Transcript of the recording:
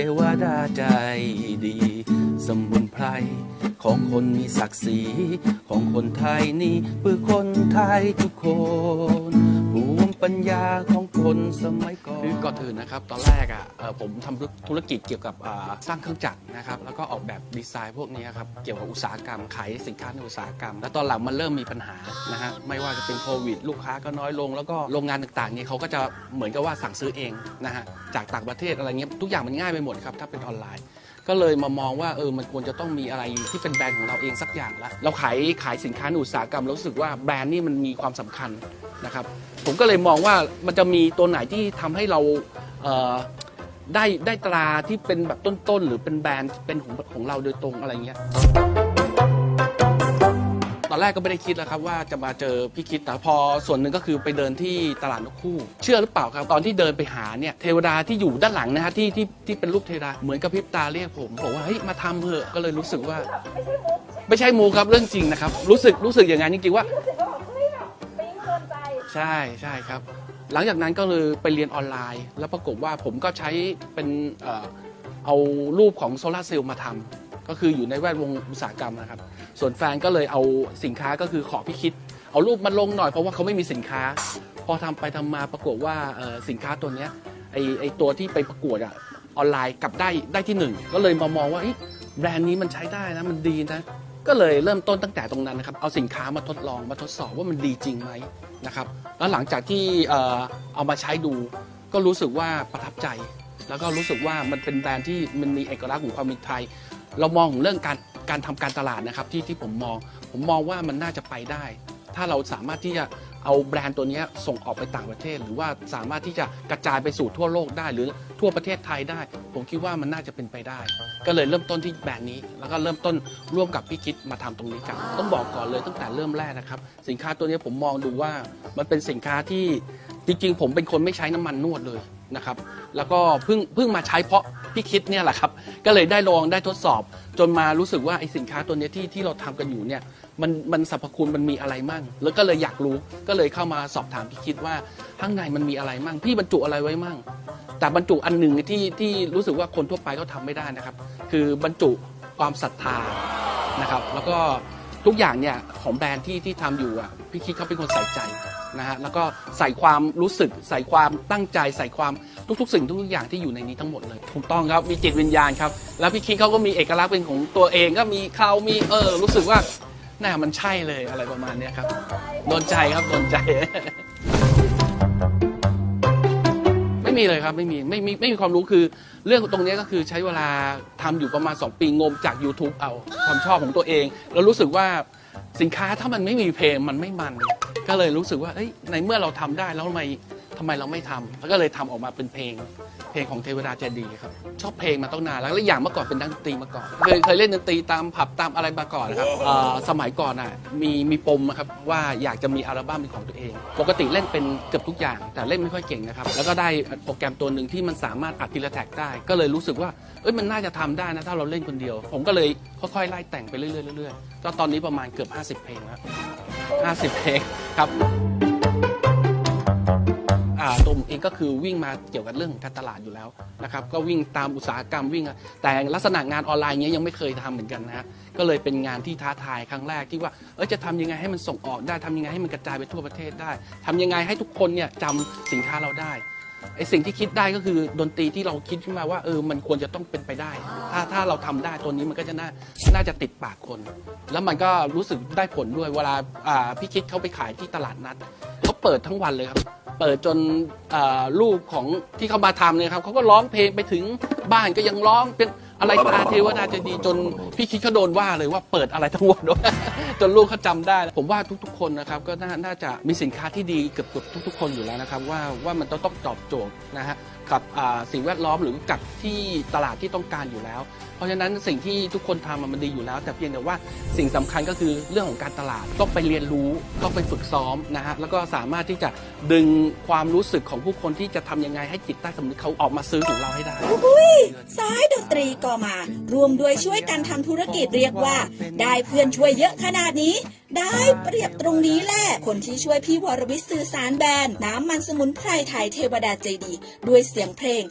เทวดาใจดี สมุนไพรของคนมีศักดิ์ศรีของคนไทยนี่เพื่อคนไทยทุกคนภูมิปัญญาของ คนสมัยก่อนคือก่อนอื่นนะครับ ตอนแรกอะเอ่อผมทำธุรกิจเกี่ยวกับอ่าสร้างเครื่องจักรนะครับ แล้วก็ออกแบบดีไซน์พวกนี้ครับ เกี่ยวกับอุตสาหกรรม ขายสินค้าในอุตสาหกรรม แล้วตอนหลังมันเริ่มมีปัญหานะฮะ ไม่ว่าจะเป็นโควิด ลูกค้าก็น้อยลง แล้วก็โรงงานต่างๆเนี่ยเขาก็จะเหมือนกับว่าสั่งซื้อเองนะฮะ จากต่างประเทศอะไรเงี้ย ทุกอย่างมันง่ายไปหมดครับ ถ้าเป็นออนไลน์ ก็เลยมามองว่าเออมันควรจะต้องมีอะไรที่เป็นแบรนด์ของเราเองสักอย่างละเราขายขายสินค้าในอุตสาหกรรมรู้สึกว่าแบรนด์นี่มันมีความสำคัญนะครับ ผมก็เลยมองว่ามันจะมีตัวไหนที่ทำให้เราเได้ได้ตราที่เป็นแบบต้นๆ หรือเป็นแบรนด์เป็นของของเราโดยตรงอะไรเงี้ย อนแรกก็ไม่ได้คิดแล้วครับว่าจะมาเจอพี่คิดแต่พอส่วนหนึ่งก็คือไปเดินที่ตลาดนกคู่ เชื่อหรือเปล่าครับตอนที่เดินไปหาเนี่ยเทวดาที่อยู่ด้านหลังนะฮะที่ที่ที่เป็นรูปเทวดาเหมือนกับพริบตาเรียกผมบอกว่าเฮ้ยมาทำเถอะก็เลยรู้สึกว่า ไม่ใช่มูครับเรื่องจริงนะครับรู้สึกรู้สึกอย่างนั้นจริงๆว่า รู้สึกว่าแบบเฮ้ยแบบปิ๊งโดนใจ ใช่ใช่ครับ หลังจากนั้นก็เลยไปเรียนออนไลน์ แล้วปรากฏว่าผมก็ใช้เป็นเอ่อเอารูปของโซลาร์เซลล์มาทำ ก็คืออยู่ในแวดวงอุตสาหกรรมนะครับ ส่วนแฟนก็เลยเอาสินค้าก็คือขอพี่คิด เอารูปมาลงหน่อยเพราะว่าเขาไม่มีสินค้า พอทำไปทำมาปรากฏว่าสินค้าตัวเนี้ยไอไอตัวที่ไปประกวดอะออนไลน์กลับได้ได้ที่หนึ่งก็เลยมามองว่าเอ้แบรนด์นี้มันใช้ได้นะมันดีนะก็เลยเริ่มต้นตั้งแต่ตรงนั้นนะครับ เอาสินค้ามาทดลองมาทดสอบว่ามันดีจริงไหมนะครับ แล้วหลังจากที่เอ่อเอามาใช้ดู ก็รู้สึกว่าประทับใจ แล้วก็รู้สึกว่ามันเป็นแบรนด์ที่มันมีเอกลักษณ์ของความเป็นไทย เรามองเรื่องการการทำการตลาดนะครับที่ที่ผมมอง ผมมองว่ามันน่าจะไปได้ ถ้าเราสามารถที่จะเอาแบรนด์ตัวเนี้ยส่งออกไปต่างประเทศ หรือว่าสามารถที่จะกระจายไปสู่ทั่วโลกได้ หรือทั่วประเทศไทยได้ ผมคิดว่ามันน่าจะเป็นไปได้ ก็เลยเริ่มต้นที่แบรนด์นี้ แล้วก็เริ่มต้นร่วมกับพี่คิดมาทำตรงนี้กันต้องบอกก่อนเลยตั้งแต่เริ่มแรกนะครับสินค้าตัวนี้ผมมองดูว่ามันเป็นสินค้าที่จริงๆ ผมเป็นคนไม่ใช้น้ำมันนวดเลย นะครับ แล้วก็เพิ่งเพิ่งมาใช้เพราะพี่คิดเนี่ยแหละครับ ก็เลยได้ลองได้ทดสอบ จนมารู้สึกว่าไอสินค้าตัวเนี้ยที่ที่เราทำกันอยู่เนี่ยมันมันสรรพคุณมันมีอะไรมั่ง แล้วก็เลยอยากรู้ก็เลยเข้ามาสอบถามพี่คิดว่าข้างในมันมีอะไรมั่ง พี่บรรจุอะไรไว้มั่ง แต่บรรจุอันหนึ่งที่ที่รู้สึกว่าคนทั่วไปก็ทำไม่ได้นะครับ คือบรรจุความศรัทธานะครับ แล้วก็ทุกอย่างเนี่ยของแบรนด์ที่ที่ทำอยู่อะพี่คิดเขาเป็นคนใส่ใจ นะฮะแล้วก็ใส่ความรู้สึก ใส่ความตั้งใจ ใส่ความทุกๆ สิ่งทุกๆอย่างที่อยู่ในนี้ทั้งหมดเลยถูกต้องครับมีจิตวิญญาณครับ แล้วพี่คิดเขาก็มีเอกลักษณ์เป็นของตัวเองก็มีเขามีเออ รู้สึกว่าน่ามันใช่เลยอะไรประมาณเนี้ยครับโดนใจครับโดนใจ ไม่มีเลยครับไม่มีไม่มีไม่มีความรู้คือ เรื่องตรงเนี้ยก็คือใช้เวลาทำอยู่ประมาณ 2 ปีงมจาก YouTube เอาความชอบของตัวเอง แล้วรู้สึกว่าสินค้าถ้ามันไม่มีเพลงมันไม่มัน ก็เลยรู้สึกว่าในเมื่อเราทำได้แล้วทำไม ทำไมเราไม่ทำแล้วก็เลยทำออกมาเป็นเพลง เพลงของเทวดาใจดีครับ ชอบเพลงมาตั้งนานแล้วและอย่างเมื่อก่อนเป็นนักดนตรีมาก่อนเคยเคยเล่นดนตรีตามผับตามอะไรมาก่อนนะครับเอ่อสมัยก่อนอะมีมีปมนะครับว่าอยากจะมีอัลบั้มเป็นของตัวเอง ปกติเล่นเป็นเกือบทุกอย่าง แต่เล่นไม่ค่อยเก่งนะครับ แล้วก็ได้โปรแกรมตัวหนึ่งที่มันสามารถอัดทีละแท็กได้ ก็เลยรู้สึกว่าเอ้ยมันน่าจะทำได้นะถ้าเราเล่นคนเดียว ผมก็เลยค่อยๆไล่แต่งไปเรื่อยๆเรื่อยๆก็ตอนนี้ประมาณเกือบ 50 เพลงแล้ว50 เพลงครับอ่า ตัวผมเองก็คือวิ่งมาเกี่ยวกับเรื่องการตลาดอยู่แล้วนะครับก็วิ่งตามอุตสาหกรรมวิ่งแต่ลักษณะงานออนไลน์เนี้ยยังไม่เคยทำเหมือนกันนะฮะก็เลยเป็นงานที่ท้าทายครั้งแรกที่ว่าเออจะทำยังไงให้มันส่งออกได้ทำยังไงให้มันกระจายไปทั่วประเทศได้ทำยังไงให้ทุกคนเนี่ยจำสินค้าเราได้ไอสิ่งที่คิดได้ก็คือดนตรีที่เราคิดขึ้นมาว่าเออมันควรจะต้องเป็นไปได้ ถ้าถ้าเราทำได้ตัวนี้มันก็จะน่าน่าจะติดปากคน แล้วมันก็รู้สึกได้ผลด้วยเวลาอ่าพี่คิดเขาไปขายที่ตลาดนัดเขาเปิดทั้งวันเลยครับ เปิดจนลูกของที่เขามาทำเนี่ยครับเขาก็ร้องเพลงไปถึงบ้านก็ยังร้องเป็น อะไรตาเทวดาจะดีจนพี่คิดเขาโดนว่าเลยว่าเปิดอะไรทั้งวันด้วยจนลูกเขาจำได้ ผมว่าทุกๆ คนนะครับก็น่านาจะมีสินค้าที่ดีเกือบทุกๆ คนอยู่แล้วนะครับว่าว่ามันต้องตอบโจทย์นะฮะกับสิ่งแวดล้อมหรือกับที่ตลาดที่ต้องการอยู่แล้ว เพราะฉะนั้นสิ่งที่ทุกคนทำมันดีอยู่แล้ว แต่เพียงแต่ว่าสิ่งสำคัญก็คือเรื่องของการตลาดต้องไปเรียนรู้ต้องไปฝึกซ้อมนะฮะแล้วก็สามารถที่จะดึงความรู้สึกของผู้คนที่จะทำยังไงให้จิตใต้สำนึกเขาออกมาซื้อของเราให้ได้สายดนตรีกก็มารวมด้วยช่วยกันทำธุรกิจเรียกว่า ได้เพื่อนช่วยเยอะขนาดนี้ ได้เปรียบตรงนี้แหละ คนที่ช่วยพี่วรวิทย์สื่อสารแบรนด์น้ำมันสมุนไพรไทยเทวดาใจดี ด้วยเสียงเพลง